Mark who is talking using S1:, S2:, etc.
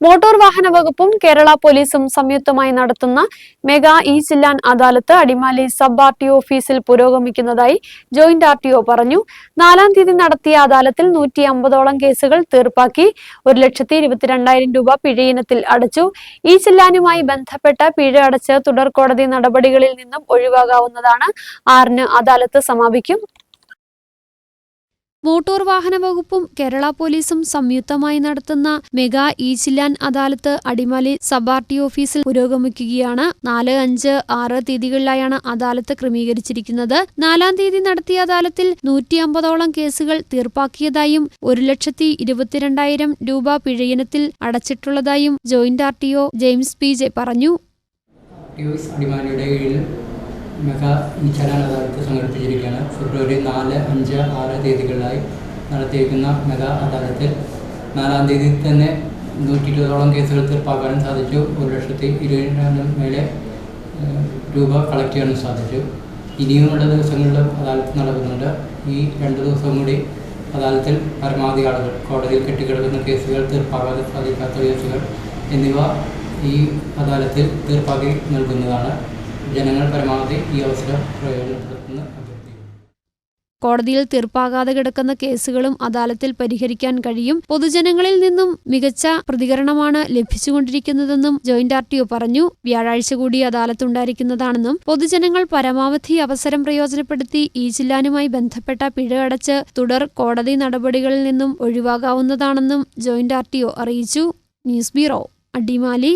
S1: Motor വാഹന വകുപ്പും കേരള പോലീസും സംയുക്തമായി നടത്തുന്ന mega e challan adalat Adimali sub R T ഓഫീസിൽ പുരോഗമിക്കുന്നതായി ജോയിന്റ് ആർ ടി ഒ പറഞ്ഞു. നാലാം തീയതി നടത്തിയ അദാലത്തിൽ നൂറ്റി അമ്പതോളം കേസുകൾ തീർപ്പാക്കി ഒരു ലക്ഷത്തി ഇരുപത്തിരണ്ടായിരം രൂപ പിഴയിനത്തിൽ അടച്ചു. ഈ ചില്ലാനുമായി ബന്ധപ്പെട്ട പിഴ അടച്ച് തുടർ കോടതി നടപടികളിൽ നിന്നും ഒഴിവാകാവുന്നതാണ്. ആറിന് അദാലത്ത് സമാപിക്കും. മോട്ടോർ വാഹന വകുപ്പും കേരള പോലീസും സംയുക്തമായി നടത്തുന്ന mega e challan adalat Adimali sub R T ഓഫീസിൽ പുരോഗമിക്കുകയാണ്. നാല് അഞ്ച് ആറ് തീയതികളിലായാണ് അദാലത്ത് ക്രമീകരിച്ചിരിക്കുന്നത്. നാലാം തീയതി നടത്തിയ അദാലത്തിൽ നൂറ്റി അമ്പതോളം കേസുകൾ തീർപ്പാക്കിയതായും ഒരു ലക്ഷത്തി ഇരുപത്തിരണ്ടായിരം രൂപ പിഴയിനത്തിൽ അടച്ചിട്ടുള്ളതായും joint R T O James P J പറഞ്ഞു.
S2: മെഗാ ചലാൻ അദാലത്ത് സംഘടിപ്പിച്ചിരിക്കുകയാണ്. ഫെബ്രുവരി നാല് അഞ്ച് ആറ് തീയതികളിലായി നടത്തിയിരിക്കുന്ന മെഗാ അദാലത്തിൽ നാലാം തീയതി തന്നെ നൂറ്റി ഇരുപതോളം കേസുകൾ തീർപ്പാക്കാനും സാധിച്ചു. ഒരു ലക്ഷത്തി ഇരുപതിനായിരം മേലെ രൂപ കളക്ട് ചെയ്യാനും സാധിച്ചു. ഇനിയുമുള്ള ദിവസങ്ങളിലും അദാലത്ത് നടക്കുന്നുണ്ട്. ഈ രണ്ട് ദിവസവും കൂടി അദാലത്തിൽ പരമാവധി ആളുകൾ കോടതിയിൽ കെട്ടിക്കിടക്കുന്ന കേസുകൾ തീർപ്പാക്കാൻ സാധിക്കാത്ത കേസുകൾ എന്നിവ ഈ അദാലത്തിൽ തീർപ്പാക്കി നൽകുന്നതാണ്. ജനങ്ങൾ പരമാവധി ഈ അവസരം പ്രയോജനപ്പെടുത്തുന്ന
S1: കോടതിയിൽ തീർപ്പാകാതെ കിടക്കുന്ന കേസുകളും അദാലത്തിൽ പരിഹരിക്കാൻ കഴിയും. പൊതുജനങ്ങളിൽ നിന്നും മികച്ച പ്രതികരണമാണ് ലഭിച്ചുകൊണ്ടിരിക്കുന്നതെന്നും ജോയിന്റ് ആർ ടി പറഞ്ഞു. വ്യാഴാഴ്ച കൂടി അദാലത്ത് ഉണ്ടായിരിക്കുന്നതാണെന്നും പൊതുജനങ്ങൾ പരമാവധി അവസരം പ്രയോജനപ്പെടുത്തി ഈ ജില്ലാനുമായി ബന്ധപ്പെട്ട പിഴ അടച്ച് തുടർ കോടതി നടപടികളിൽ നിന്നും ഒഴിവാകാവുന്നതാണെന്നും ജോയിന്റ് ആർ അറിയിച്ചു. News bureau Adimali.